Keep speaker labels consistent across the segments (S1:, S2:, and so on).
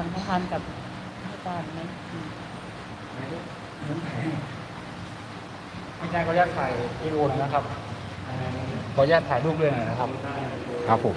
S1: ายหลวงสังฆทานกับอาจารย์ไหมอืม
S2: อาจารย์ขออนุญาตถ่ายวีดีโอหน่อยนะครับขออนุญาตถ่ายรูปด้วยหน่อยนะครับ ครับผม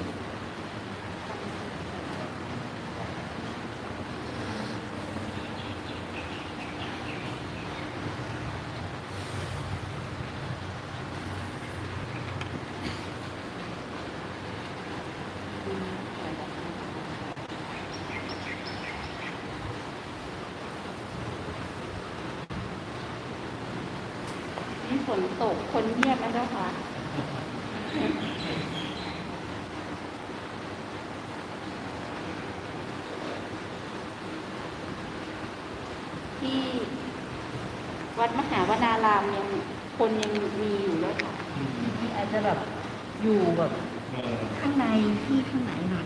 S1: นี่ฝนตกคนเงียบนะเจ้าค่ะที่วัดมหาวนารามยังคนยังมีอยู่เลยค่ะที่อาจจะแบบอยู่แบบข้างในที่ข้างไหนหน่อย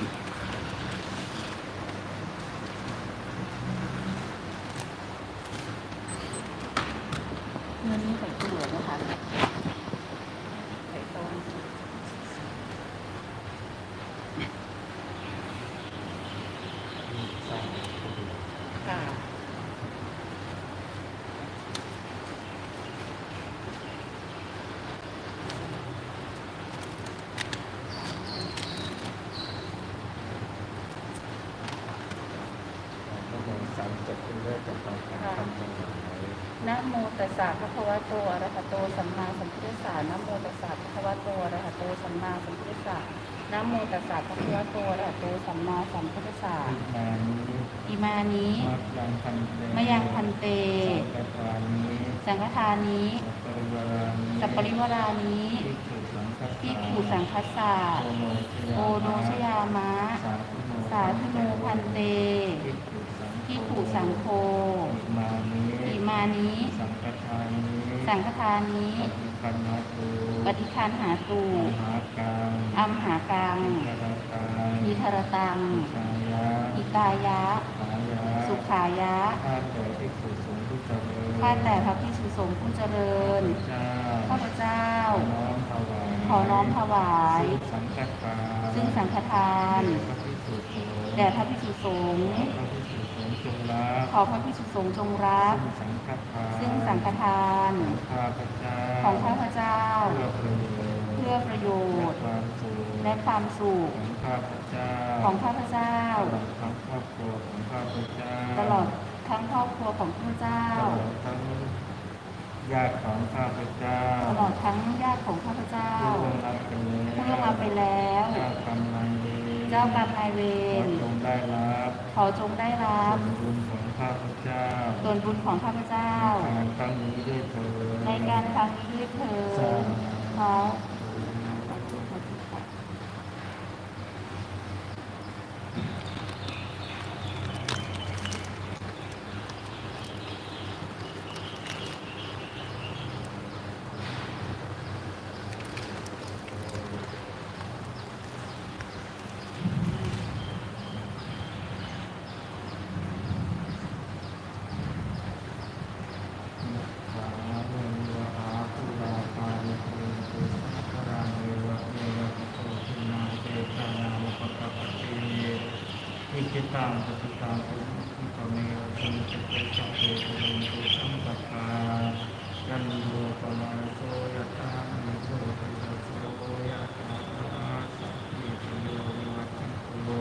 S2: นะ
S1: โมตัสสะภะคะวะโตอะระหะโตสัมมาสัมพุทธัสสะนะโมตัสสะภะคะวะโตอะระหะโตสัมมาสัมพุทธัสสะนะโมตัสสะภะคะวะโตอะระหะโตสัมมาสัมพุทธัสสะ
S2: มานี้
S1: อิมานิ
S2: มักยังพันเต
S1: มะยังพันเต
S2: สังฆทานี้
S1: สังฆทานิ
S2: สัปปริวารานี้
S1: สัปปริวารานิ
S2: ที่
S1: พิ
S2: ถู
S1: ก
S2: ก
S1: ขุ
S2: สั
S1: สั
S2: ง
S1: ง
S2: ฆ
S1: คัสสะ
S2: โอ
S1: โอโนชยามะ
S2: สา
S1: สาธุโนพันเต
S2: ที่
S1: พิก
S2: ถู
S1: ขุ
S2: กสั
S1: สั
S2: ง
S1: ง
S2: โฆ
S1: โฆ
S2: มานี้
S1: อิมานิ
S2: สังฆทานี้
S1: สังฆทานิ
S2: ปฏิคันนาตู
S1: ปฏิคันหาตู
S2: มหากัง
S1: อัมหากัง
S2: อิทรตัง
S1: อิทรตัง
S2: กายะ
S1: อิกายะ
S2: ขายะ
S1: สุขายะ
S2: ข้าแต่ภิกษุสงฆ์ผู้เจริญ
S1: ข้าแต่พระพิสุสงฆ์ผู้เจริญ
S2: เจ้า
S1: ข้าพเจ้า
S2: ขอน้อมถวาย
S1: ขอน้อมถวาย
S2: สังฆทาน
S1: ซึ่งสังฆทาน
S2: แด่พระภิกษุสงฆ์
S1: แด่พระพิสุสงฆ์
S2: ขอพระภิกษุสงฆ์ จงรับ
S1: ขอพระพิสุสงฆ์จงรับ
S2: ซึ่งสังฆทาน
S1: ซึ่งสังฆทาน
S2: ของข้าพเจ้า
S1: ของข้าพเจ้า
S2: เพื่อประโยชน์
S1: เพื่อประโยชน์
S2: ความสุข
S1: และความสุข
S2: ของข้าพเจ้า
S1: ของข้าพเจ้า
S2: ตลอดทั้งครอบครัวของข้าพเจ้า
S1: ตลอดทั้งครอบครัวของข้าพเจ้า
S2: ตลอดทั้งญาติของข้าพเจ้า
S1: ตลอดทั้งญาติของข้าพเจ้า
S2: ผู้ล่วงลับไปแล้ว
S1: ผู้ล่วงลับไปแล้ว
S2: เจ้ากรรมนายเวร
S1: เจ้ากรรมนายเวร
S2: ขอจงได้รับ
S1: ขอจงได้รับ
S2: ส่วนบุญของข้าพเจ้า
S1: ส่วนบุญของข้าพเจ้า
S2: การครั้งนี้ด้วยเถิด
S1: ในการครั้งนี้ด้วยเถิดขอ
S2: สาธุวะอาภูราปาริปุเรนตุสัพพะราเมวะเมวะอิโตทินังเตชะนามุปกปปติอิ จิตตังปฏิตังตุมิตเมวะสุนิจเตชะเตปุเรนตุสัมปทายันโยปมาโสยะถามิโสติโสยะถาสัพพิติโยวิวัตชันตุ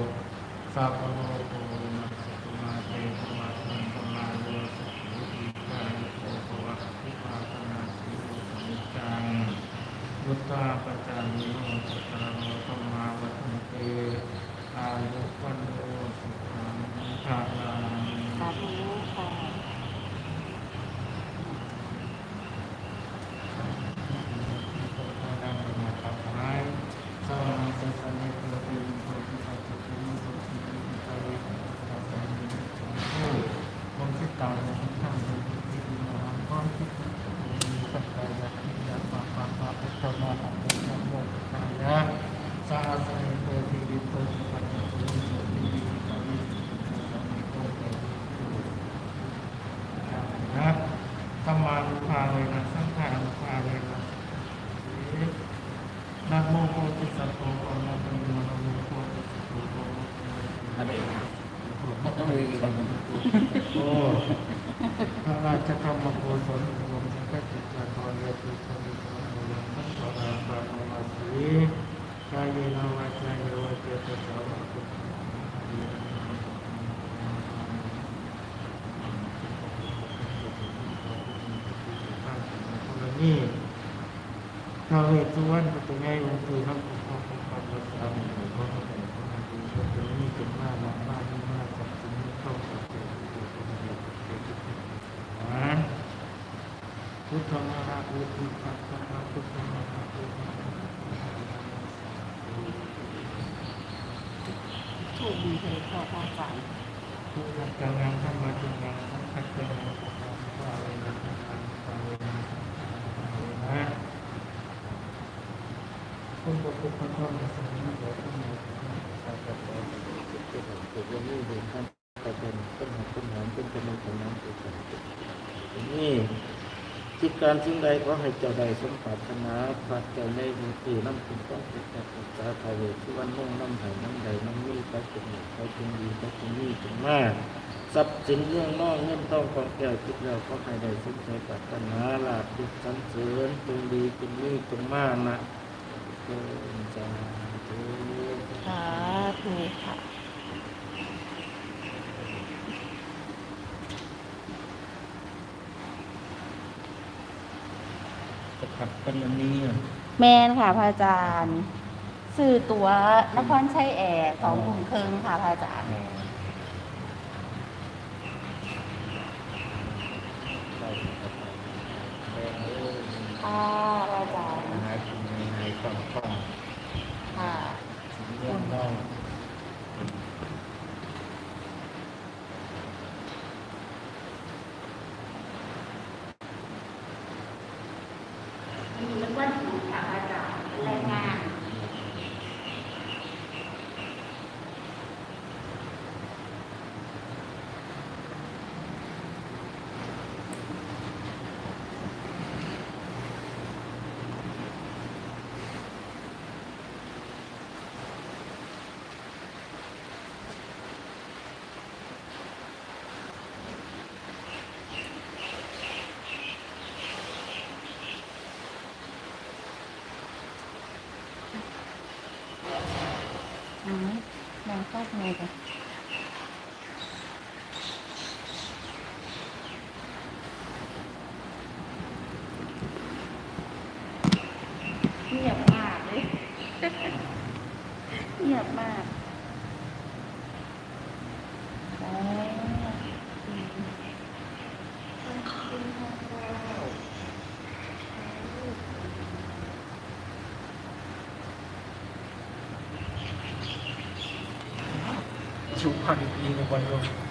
S2: สัพพะโลกโควินัสสตุมาเตภวัตวันตมาโยสุขิติกายุโกภวะทิปาตนาสิโยสมิจังยุตตาปจามิโน കാണുന്നത് นี่ท้าเวสสุวรรณเป็นไงองค์คือทั้งองค์ของความรักษาหมู่ของพระแต่ของนางดีเป็นนี่เป็นมากมากมากมากกับสิ่งที่เข้ากับเกิดเกิดเป็นเหตุเกิดขึ้นนะพุทธมหาอุทิปัสสะพุทธมหาอุทิปัสสะ
S3: โชคดีเลยค่ะพระอาจารย์
S2: ทุกขัดจังงังธรรมะจังงังสังขัดจังงัง นี่คิ
S4: ดการสิ่งใดก็ให้เจ้าใดสมปรารถนาพระเจ้าในมือตีน้ำคุณต้องติดแต่ปรึกษาภายเวทที่วันมุ่งน้ำไห่น้ำใดน้ำมีไปเป็นหนึ่งไปเป็นดีไปเป็นนี่เป็นมากทรัพย์สินเรื่องนอกเงินทองของแก้วคิดแล้วก็ให้ได้สมใจปรารถนาลาภทุกสันเสริญจงดีเป็นนี่เป็นมากนะ เออจ้าธุ
S3: สาธุค่ะ
S2: จะขับกันอันนี้อะ
S3: แมนค่ะพระอาจารย์สื่อตัวนครชัยแอร์สองถุงครึ่งค่ะพระอาจารย์ค่ะพระอาจารย์
S2: หายคุณหายคล่องคล่อง
S3: ค่ะ
S2: เรื่องน้อง
S3: มีมันวันหยุดค่ะพระอาจารย์แรงงาน อืม นางเข้าไงกันเงียบมากเลย เงียบมากแล้วอืม
S2: ชุบพันปีกับวันลง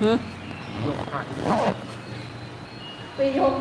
S3: หึ
S2: ยกพัน
S3: ไปยก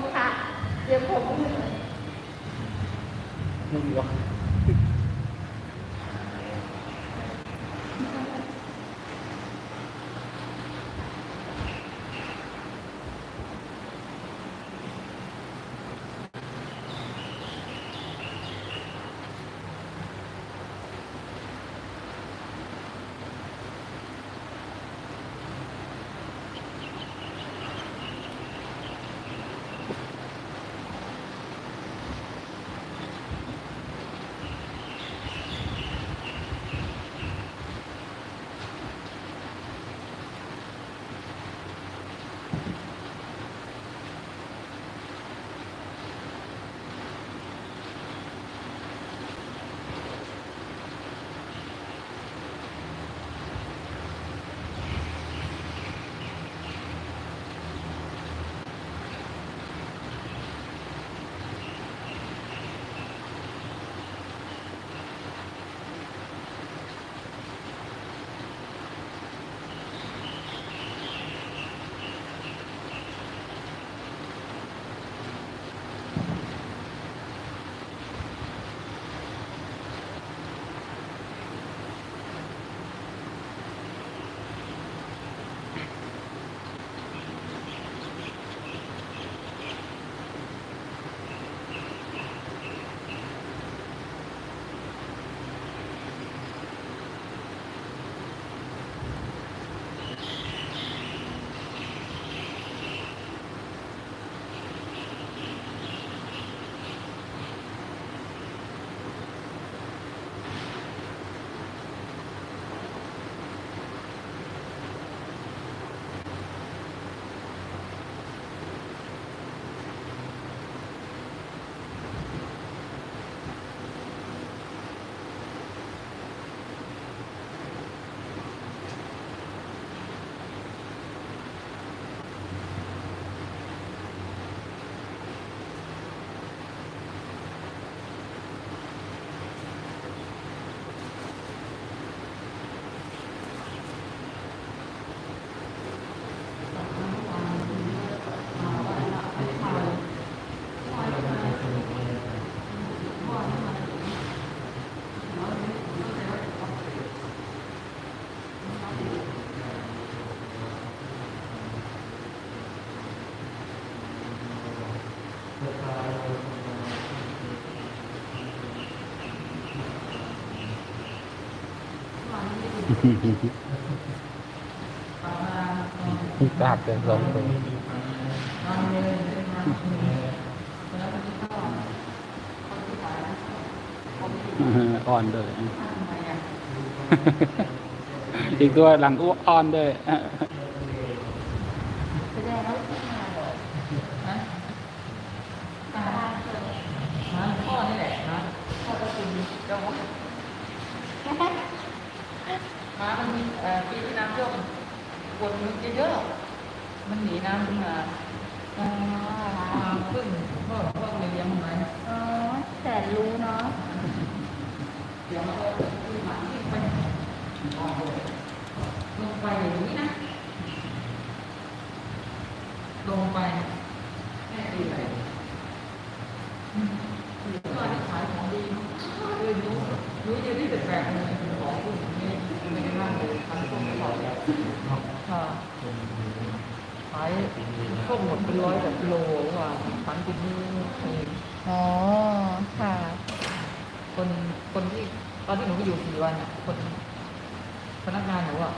S5: กราบเลยสองตัวอ่อนเลยอีกตัวหลังอ้วนอ่อนเลย
S3: แสดงว่าที่มาเหรอตาเกิด
S6: มาพ่อนี่แหละนะพ่อก็กินเจ้าว่ามามันมีเอ่อปีที่น้ำท่วมปวดมือเยอะๆมันหนีน้ำขึ้นมา
S3: อ๋อ
S6: มาพึ่งพ่อพ่อก็เลยเลี้ยงมันไว้
S3: อ๋อแสนรู้เนาะ
S6: เดี๋ยวมันก็ขึ้นมาขึ้นไปลงไปอย่างนี้นะ ลงไปแม่ดีเลยอืมก็ได้ขายของดีเนอะเลยรู้รู้เยอะที่แปลกๆเลยของพวกนี้ไม่ได้นั่งเลยทำพวกนี้ก่อนค่ะขายพวกหมดเป็นร้อยกว่ากิโลว่า พันกิโลเอง
S3: อ๋อ ค่ะ
S6: คนคนที่ตอนที่หนูไปอยู่สี่วันอะ คนพนักงานหนูอะ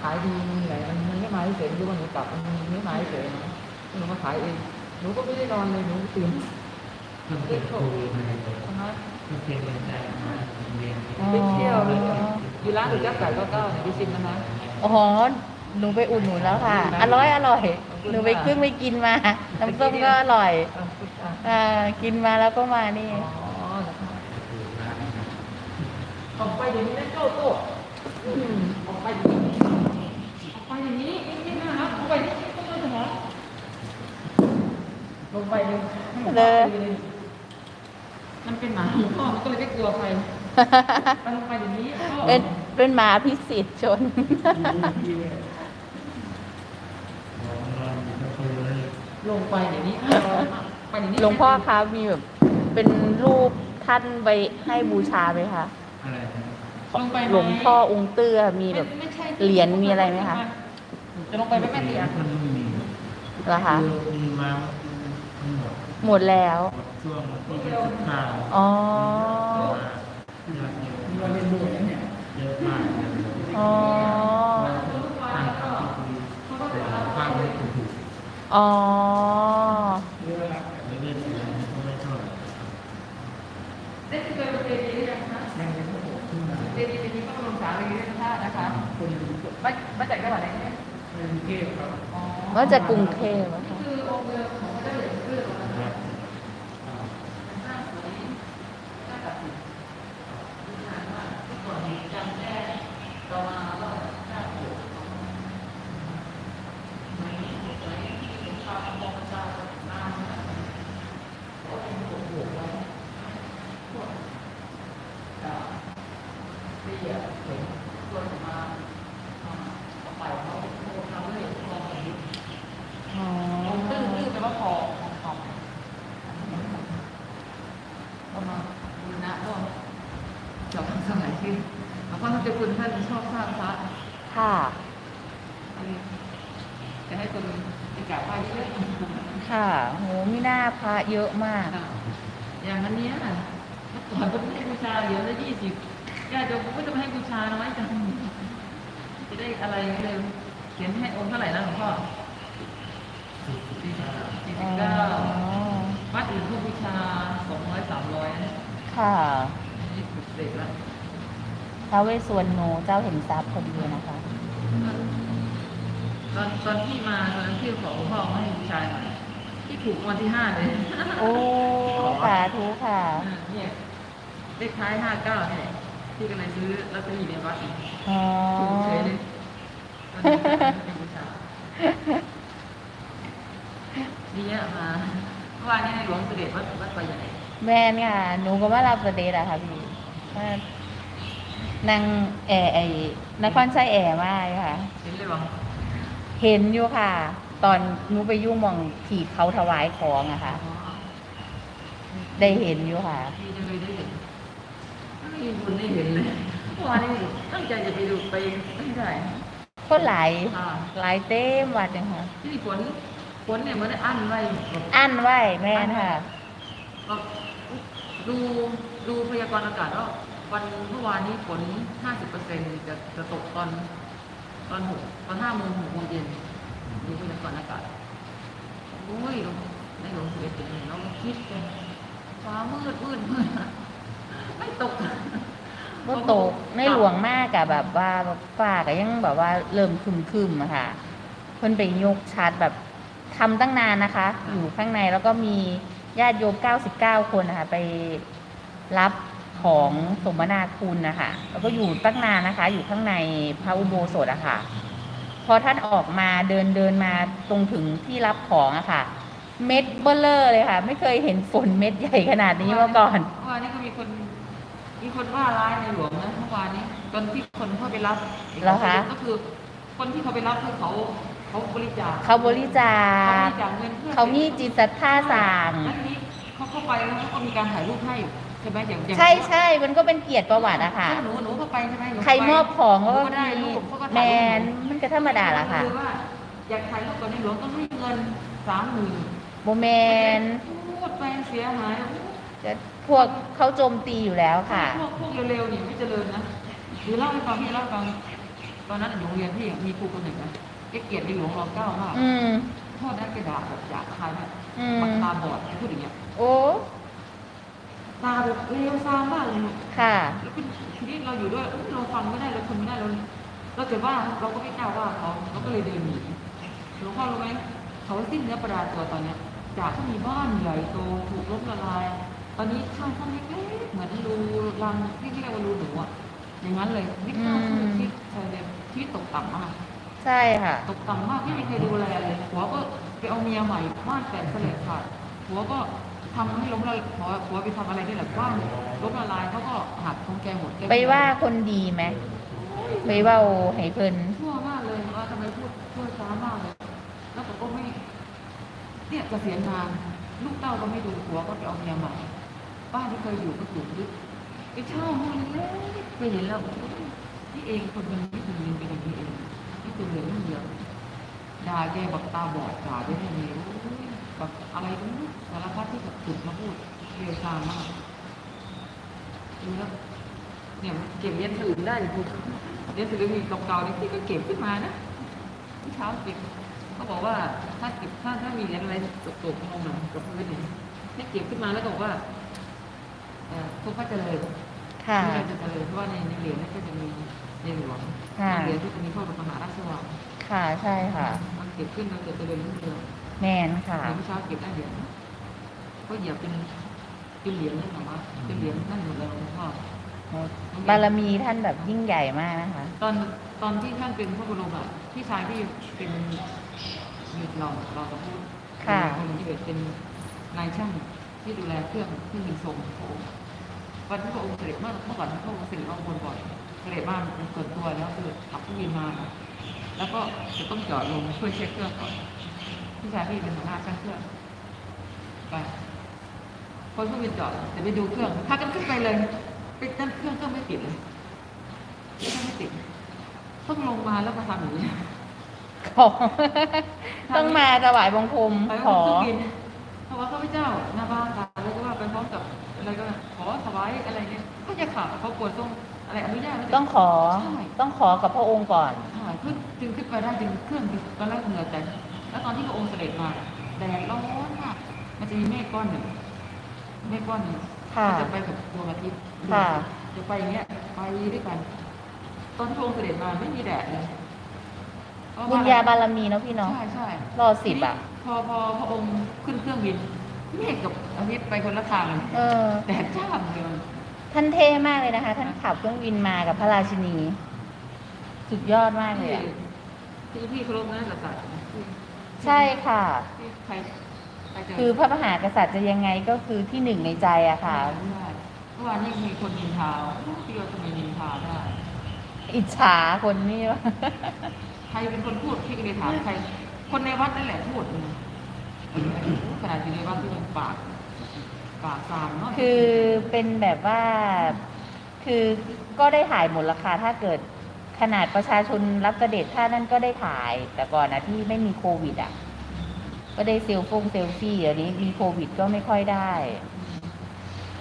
S6: ขายดีมันเหนื่อยมันมันไม่มาเฉยๆไม่รู้ว่าหนูกลับมันไม่มาเฉยๆนะหนูมาขายเองหนูก็ไม่ได้นอนเลยหนูตื่น
S2: มันเป็นครูใน
S6: นะ
S2: มันเป็นเรียนได้มาเรียน
S6: ไปเที่ยวเลยอยู่ร้านหนูจับไก่ก็เก้าเนี่ยไปชิมนะคะ
S3: อ๋อ หนูไปอุดหนุนแล้วค่ะ อร่อยอร่อย หนูไปเพิ่งไปกินมา น้ำส้มก็อร่อย
S6: เออพูดอะ
S3: อ่ากินมาแล้วก็มานี่
S6: อ๋อนะคะออกไปเดี๋ยวนี้นะโจ้โจ้อืมออกไปเดี๋ยวนี้ออกไปอย่างนี้นี่นะครับออกไปนี่ต้องเลยเหรอลงไปเลย
S3: เลย
S6: มันเป็นหมาของพ่อมันก็เลยไม่กลัวใครมันลงไปอย่างนี้พ่อ
S3: เป็นเป็นหมาพิสิทธิ์ชน
S6: ลงไปอย่างนี้ไปอย่างนี้
S3: หลวงพ่อคะมีแบบเป็นรูปท่านไปให้บูชาไหมคะ
S2: อะไรนะ
S6: ลงไปไห
S3: ลวงพ่อองค์เตื้อมีแบบ
S6: ไม่ใช่
S3: เหรียญมีอะไรไหมคะ
S6: จะลงไปไม่แม่นเหรียญ
S2: มันไม่มี
S3: เหรอคะ
S2: คือมีมามันหมด
S3: หมดแล้ว
S2: หมดช่วงที่จะสิบห้า
S3: อ๋อ
S2: ญาติโยม
S6: เราเรียนรู้แล้วเนี่ย
S2: เยอะมากเลย
S3: อ๋อ
S2: ทางเขาคือแต่ภาพไม่ถูก
S3: อ๋อ
S2: ไม่ได้ถูกไม่ชอบ
S6: ได้ที่เป็นประเพณีหรือยังคะประเพณีเป็นที่พระบรมสารีริกธาตุนะคะมามาจากจังหวัดไหนเนี่ย
S2: เป็นเกศครับ
S6: อ๋อ
S3: มาจากกรุงเทพอะค่ะ
S6: คือองค์เรือของพระเจ้าเหรียญเพื่อนะคะสร้างสวยน่าตัดสินนานมากเมื่อก่อนจำได้ต่อมาก็หน้าปกไม่สวยที่สงครามมองประชาชนนานนะก็เป็นบวกบวกไว้พวกอ่าเบี้ยเห็นตัวมาอ่าเอาไปเขาเขาทำให้มองเห็น
S3: อ๋อ
S6: ตื้อตื้อแปลว่าคอของคอมก็มาบูรณะร่วมจากทางสมัยที่ หลวงพ่อท่านเจ้าคุณท่านชอบสร้างพระ
S3: ค่ะ
S6: จะให้คนไปกราบไหว้เยอะ
S3: ค่ะโหมีหน้าพระเยอะมาก
S6: อย่างอันเนี้ยเมื่อก่อนก็ไม่ให้บูชาเหรียญละยี่สิบญาติโยมก็จะไม่ให้บูชาน้อยจังจะได้อะไรเลยเขียนให้องค์เท่าไหร่นะหลวงพ่อสี่สิบสี่สิบเก้าวัดอื่นพวกบูชาสองร้อยสามร้อยนะ
S3: ค่ะ
S6: นี่สุดเด็ดละ
S3: ท้าวเวสสวรรณโนเจ้าเห็นทรัพย์พอดีนะคะ
S6: ตอนตอนที่มาตอนนั้นที่ขอหลวงพ่อมาให้บูชาหน่อยที่ถูกวันที่ห้าเลย
S3: โอ้สาธุค่ะ
S6: อ่าเนี่ยเลขท้ายห้าเก้าเนี่ยที่ก็เลยซื้อลอตเตอรี่ในวัดอีก
S3: อ๋อ
S6: ถูกเฉยเลยตอนนี้ให้บูชาดีอะมาเมื่อวานนี้ในหลวงเสด็จวัดวัดไปใหญ่
S3: แมนค่ะหนูก็ว่ารับประเดชอะค่ะพี่ว่า นางแอร์ไอ้นครชัยแอร์มากค่ะ
S6: เห็นเลยว่า
S3: เห็นอยู่ค่ะ ตอนหนูไปยุ่งมองที่เขาถวายของอะค่ะ ได้เห็นอยู่ค่ะ
S6: ดีจังเลยได้เห็นไม่มีบุญได้เห็นเลยเมื่อวานนี้ตั้งใจจะไปดูไปไม่ได้
S3: ก็หลาย
S6: ค่ะ
S3: หลายเต็มวัดเลยค่ะ
S6: ที่ฝนฝนเนี่ยมันได้อั้นไว้แบบ
S3: อั้นไว้แม่นค่ะ
S6: แบบดูดูพยากรณ์อากาศว่าฝ วันเมื่อวานนี้ฝน50%จะจะตกตอนตอนหกตอนห้าโมงหกโมงเย็นดูพยากรณ์อากาศโอ้ยในหลวงสิบเอ็ดปีเราคิดกันฟ้ามืดมืดมืดไม่ตก
S3: ก็ตกในหลวงมากอะแบบว่าฝ้าก็ยังแบบว่าเริ่มคึมๆอะค่ะเพิ่นไปยกชัดแบบทำตั้งนานนะคะ อยู่ข้างในแล้วก็มีญาติโยม 99 คนนะคะไปรับ ของสมนาคุณนะคะแล้วก็อยู่ตั้งนานนะคะ อยู่ข้างในพระอุโบสถอะค่ะ พอท่านออกมาเดินเดินมาตรงถึงที่รับของอะค่ะ เม็ดเบลเลอร์เลยค่ะ ไม่เคยเห็นฝนเม็ดใหญ่ขนาดนี้มาก่อน
S6: เมื่อวานนี้ก็มีคนมีคนว่าร้ายในหลวงนะเมื่อวานนี้ตอนที่คนเข้าไปรับ
S3: เหรอคะ
S6: ก็คือ คนที่เขาไปรับคือเขาเขาบริจาค
S3: เขาบริจา
S6: เขาบ
S3: ค
S6: ริจาคเงินเพื่อ
S3: เขามีจิตศรัทธาสั่ง
S6: แล้วทีนี้เขาเข้าไปแล้วเขาก็มีการถ่ายรูปให้ใช่ไหมอย่างอย่าง
S3: ใช่ใช่มันก็เป็นเกียรติประวัติอะค่ะ
S6: ถ้าหนูหนูเข้าไปใช่ไหมหนู
S3: ใครมอบของ
S6: หนู
S3: ก็
S6: ก็ได้
S3: มี
S6: รูปเขาก็
S3: แม
S6: ถ่ายรูป
S3: นมันก็ธรรมดาละค่ะ
S6: อว่าอยากถ่ายรูปกับในหลวงต้องให้เงินสามหมื่น
S3: โมแมน
S6: พูดไปเสียหาย
S3: จะพวกเขาโจมตีอยู่แล้วค่ะ
S6: พวกพวกเร็วๆนี่ไม่เจริญนะหรือเล่าให้ฟังพี่เล่าให้ฟังตอนนั้นอยู่โรงเรียนพี่มีครูคนหนึ่งนะแกเกลียดในหลวงรอเก้ามาก
S3: อืม
S6: โทษนะแกด่าแบบหยาบคายมาก
S3: อืม
S6: บักตาบอดแกพูดอย่างเงี้ย
S3: โอ้
S6: ตาแบบเลวซามมากเลย
S3: ค่ะ
S6: แล้วเป็นทีนี้เราอยู่ด้วยเอ้ยเราฟังไม่ได้เราทนไม่ได้เราเราจะว่าเราก็ไม่กล้าว่าเขาเราก็เลยเดินหนีหลวงพ่อรู้ไหมเขาสิ้นเนื้อประดาตัวตอนเนี้ยจากที่มีบ้านใหญ่โตถูกล้มละลาย ตอนนี้ข้างห้องเล็กๆเหมือนรูรังที่เรียกว่ารูหนูอะอย่างนั้นเลยนี่ข้าวคือที่ชายแดนที่ตกต่ำมาก
S3: ใช่ค่ะ
S6: ตกต่ำมากไม่มีใครดูแลเลยหัวก็ไปเอาเมียใหม่บ้านแตกเสลดขาดหัวก็ ทำให้ล้มละลายหัวหัวไปทำอะไรนี่แหละบ้านล้มละลายเขาก็หักของแกหมดแก
S3: ไปว่าคนดีไหมไปเว่าให้เพิ่น
S6: ชั่วมากเลยว่าทำไมพูดชั่วช้ามากเลยแล้วผมก็ไม่เนี่ยเกษียณงานลูกเต้าก็ไม่ดูหัวก็ไปเอาเมียใหม่บ้านที่เคยอยู่ก็ถูกยึดไปเช่าห้องเล็กๆไปเห็นแล้วบอกว่านี่เองคนมันไม่ถึงยินเป็นอย่างนี้เองนี่เป็นเหลือนิดเดียวด่าแกบอกตาบอดด่าด้วยไม่มีโอ้ย แบบอะไรก็ไม่รู้สารพัดที่แบบขุดมาพูดเรียวซามมากดูแล้วเนี่ยเก็บเหรียญอื่นได้อยู่เหรียญอื่นมีเก่าๆนี่พี่ก็เก็บขึ้นมานะที่เช้าเก็บเขาบอกว่าถ้าเก็บถ้าถ้ามีเหรียญอะไรตกๆลงมากับพื้นเนี่ยให้เก็บขึ้นมาแล้วบอกว่าเอ่อทุกพระเจริญ
S3: ค่ะ
S6: ที่เราจะเจริญเพราะว่าในในเหรียญนั้นก็จะมีในหลวงในเหรียญที่จะมีพระบรมมหาราชวัง
S3: ค่ะใช่ค่ะ
S6: มันเก็บขึ้นเราจะเจริญรุ่งเรือง
S3: แมนค่ะ
S6: เหรียญเช้าเก็บได้เหรียญก็เหยียบเป็นเป็นเหรียญนั่นหรอวะเป็นเหรียญนั่นหมดเลยหลวงพ่อ บา
S3: รมีท่านแบบยิ่งใหญ่มากนะคะ
S6: ตอนตอนที่ท่านเป็นพระบรมอะพี่ชายที่เป็นมีเราเราจะพูด
S3: ค่ะ
S6: คนที่เป็นนายช่างที่ดูแลเครื่องเครื่องบินทรงพระองค์วันที่พระองค์เสด็จเมื่อเมื่อก่อนพระองค์เสด็จมาบนบ่อยเสด็จมาเป็นส่วนตัวแล้วคือขับเครื่องบินมา แล้วก็จะต้องจอดลงเพื่อเช็คเครื่องก่อน พี่ชายพี่เป็นหัวหน้าช่างเครื่องไปคนเครื่องบินจอดจะไปดูเครื่องพากันขึ้นไปเลยไปนั่นเครื่องก็ไม่ติดเลยเครื่องไม่ติดต้องลงมาแล้วมาทำอย่างนี้
S3: ขอต้องมาถวายบังคม
S6: ไป
S3: ขอ
S6: เครื่องบินเพราะว่าข้าพเจ้าหน้าบ้านตายแล้วก็ว่าไปพร้อมกับอะไรก็ขอถวายอะไรเนี่ยก็จะขาดเขากวดต้องอะไรอนุญาตไม่ได้
S3: ต้องขอ
S6: ใช่
S3: ต้องขอกับพระองค์ก่อน
S6: ใช่ขึ้นจึงขึ้นไปได้จึงเครื่องจึงตอนแรกเหงื่อแตก แล้วตอนที่พระองค์เสด็จมาแดดร้อนมากมันจะมีเมฆก้อนหนึ่งเมฆก้อนหนึ่ง
S3: ค่ะ
S6: มันจะไปกับดวงอาทิตย์
S3: ค่ะ
S6: จะไปอย่างเงี้ยไปด้วยกัน ตอนที่พระองค์เสด็จมาไม่มีแดดเลยเพระว่
S3: บุญญาบารมีเนาะพี่เนาะ
S6: ใช่ใช่
S3: รอสิบอะ
S6: พอพอพระองค์ขึ้นเครื่องบินเมฆกับอาทิตย์ไปคนละทางเลย
S3: เออ
S6: แดดจ้าเลย
S3: ท่านเท่มากเลยนะคะ ท่านขับเครื่องบินมากับพระราชินี สุดยอดมากเลย
S6: ที่
S3: อะ
S6: ที่พี่เคารพนะกษัตริย์
S3: ใช่ค่ะ
S6: ที่ใครใครจะ
S3: คือพระมหากษัตริย์จะยังไงก็คือที่หนึ่งในใจอะค่ะ
S6: ใช่เมื่อวานนี้มีคนนินทาพี่ว่าทำไมนินทาได้
S3: อิจฉาคนนี้วะ
S6: ใครเป็นคนพูดพี่ก็เลยถามใคร คนในวัดนั่นแหละพูดขนาดอยู่ในวัดที่มันปาก ปากซามเนาะ
S3: คือเป็นแบบว่า คือก็ได้ถ่ายหมดราคาถ้าเกิด ขนาดประชาชนรับเสด็จท่านนั่นก็ได้ถ่าย แต่ก่อนนะที่ไม่มีโควิดอะ ก็ได้เซลฟงเซลฟี่เดี๋ยวนี้มีโควิดก็ไม่ค่อยได้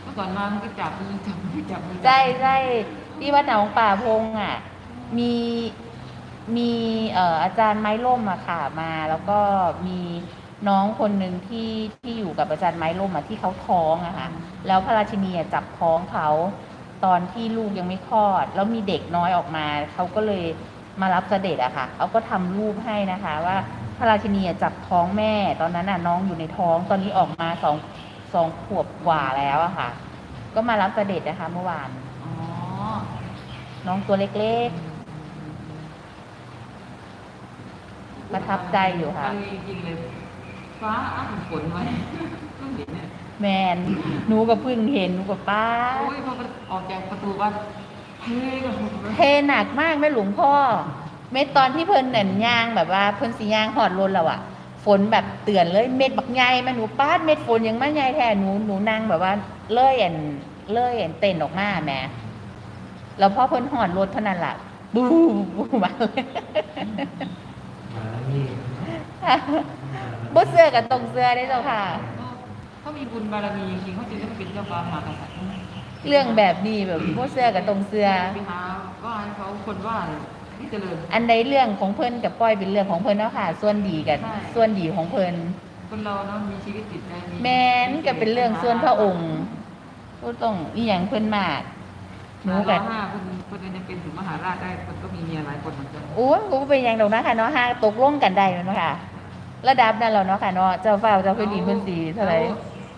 S6: ก็ก่อนมามันก็จับมือจับมือจับมือ
S3: ใช่ใช่ที่วัดหนองป่าพงอะ มีมีเอ่ออาจารย์ไม้ล่มอะค่ะมาแล้วก็มีน้องคนหนึ่งที่ที่อยู่กับอาจารย์ไม้ล่มอะที่เขาท้องอะค่ะแล้วพระราชินีอะจับท้องเขา ตอนที่ลูกยังไม่คลอด แล้วมีเด็กน้อยออกมา เขาก็เลยมารับเสด็จอะค่ะเขาก็ทำรูปให้นะคะ ว่าพระราชินีจับท้องแม่ ตอนนั้นอะน้องอยู่ในท้องตอนนี้ออกมาสองสองขวบกว่าแล้วอะค่ะ ก็มารับเสด็จนะคะ เมื่อวาน
S6: อ๋อ
S3: น้องตัวเล็กๆประทับใจอยู่ค่ะ
S6: จริงเลย ฟ้าอ้าวฝนไว้เพิ่งเห็นเนี่ย
S3: แมนหนูกับเพิ่งเห็นหนูกับป้า
S6: โอ้ยพอออกจากประตูบ้านเฮ้ยก็
S3: เทหนักมากแม่หลวงพ่อ เม็ดตอนที่เพิ่นเน่นยางแบบว่าเพิ่นสียางหอดลนแล้วอะฝนแบบเตือนเลยเม็ดบักใหญ่แม่หนูป้าดเม็ดฝนยังไม่ใหญ่แท้หนูหนูนั่งแบบว่าเลื่อยอันเลื่อยอันเต้นออกมาแหม่แล้วพอเพิ่นหอดรถเท่านั้นล่ะบูบูมาเลย
S2: มานี่
S3: บ่เสื้อกับตรงเสื้อได้เจ้าค่ะ
S6: เขามีบุญบารมีจริงๆเขาจึงได้เป็นเจ้าฟ้ามหากษัตริย์
S3: เรื่องแบบนี้แบบบ่เสื้อกับตรงเสื้อ
S6: ไปหาว่าให้เขาคนว่าที่เจริญ
S3: อันใดเรื่องของเพิ่นกับป้อยเป็นเรื่องของเพิ่นเนาะค่ะ ส่วนดีกับ
S6: ใช่
S3: ส่วนดีของเพิ่น
S6: คนเราเนาะมีชีวิตจิตใจ
S3: แม้นก็เป็นเรื่องส่วนพระองค์ก็ต้องอีหยังเพิ่นมากห
S6: หนู
S3: นู
S6: กั
S3: กัน
S6: ห้าคนคนยังเป็นถึงมหาราชได้คนก็มีเมียหลายคนเหมือนกัน
S3: โอ้ยก็บ่เป็นหยังดอกนะคะเนาะหากตกลงกันได้แม่นบ่ค่ะ ระดับนั้นแล้วเนาะค่ะเนาะเจ้าฟ้าเจ้าแผ่นดินเพิ่นสิเท่าไหร่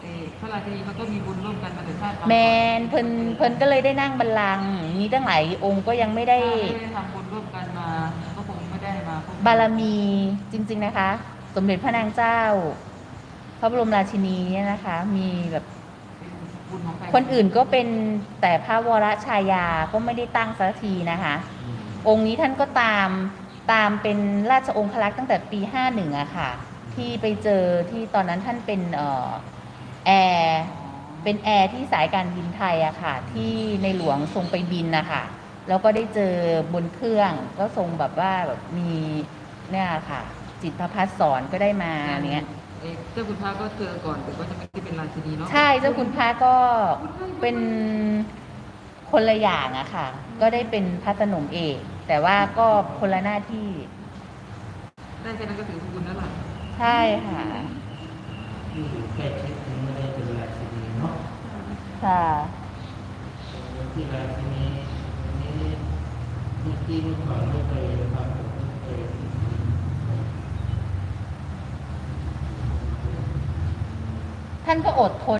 S6: เอ่อพระราชินีเขาก็มีบุญร่วมกันมาแต่ชาติ
S3: แมนเพิ่นเพิ่นก็เลยได้นั่งบัลลังก์มีตั้งหลายองค์ก็ยังไม่ได้
S6: ถ้าไม่ได้ทำบุญร่วมกันมาก็คงไม่ได้มาพ
S3: บารมีจริง ๆนะคะ สมเด็จพระนางเจ้า พระบรมราชินีเนี่ยนะคะ มีแบบ
S6: บุญของใคร
S3: คนอื่นก็เป็นแต่พระวรชายาก็ไม่ได้ตั้งสักทีนะคะ องค์นี้ท่านก็ตาม ตามเป็นราชองครักษ์ตั้งแต่ปี 51อะค่ะ ที่ไปเจอที่ตอนนั้นท่านเป็นเอ่อแอร์เป็นแอร์ที่สายการบินไทยอะค่ะ ที่ในหลวงทรงไปบินนะคะแล้วก็ได้เจอบนเครื่องก็ทรงแบบว่าแบบมีเนี่ยค่ะ จิตรพัฒสอนก็ได้มาเนี้ย
S6: เอ่อเจ้าคุณพระก็เจอก่อนแต่ก็จะไม่ได้เป็นราชินีเนาะ
S3: ใช่เจ้าคุณพระก็เป็นคนละอย่างอะค่ะ ก็ได้เป็นพระสนมเอก แต่ว่าก็คนละหน้าที่
S6: ได้แค่นั้นก็ถือบุญแล้วล่ะ
S3: ใช่ค่ะ
S2: อยู่ใกล้ชิดถึงไม่ได้เป็นราชินีเนาะ
S3: ค่ะ
S2: ที่ราชินีนี้เมื่อกี้เมื่อก่อนไม่เคยนะครับไม่เคย
S3: ท่านก็อดทน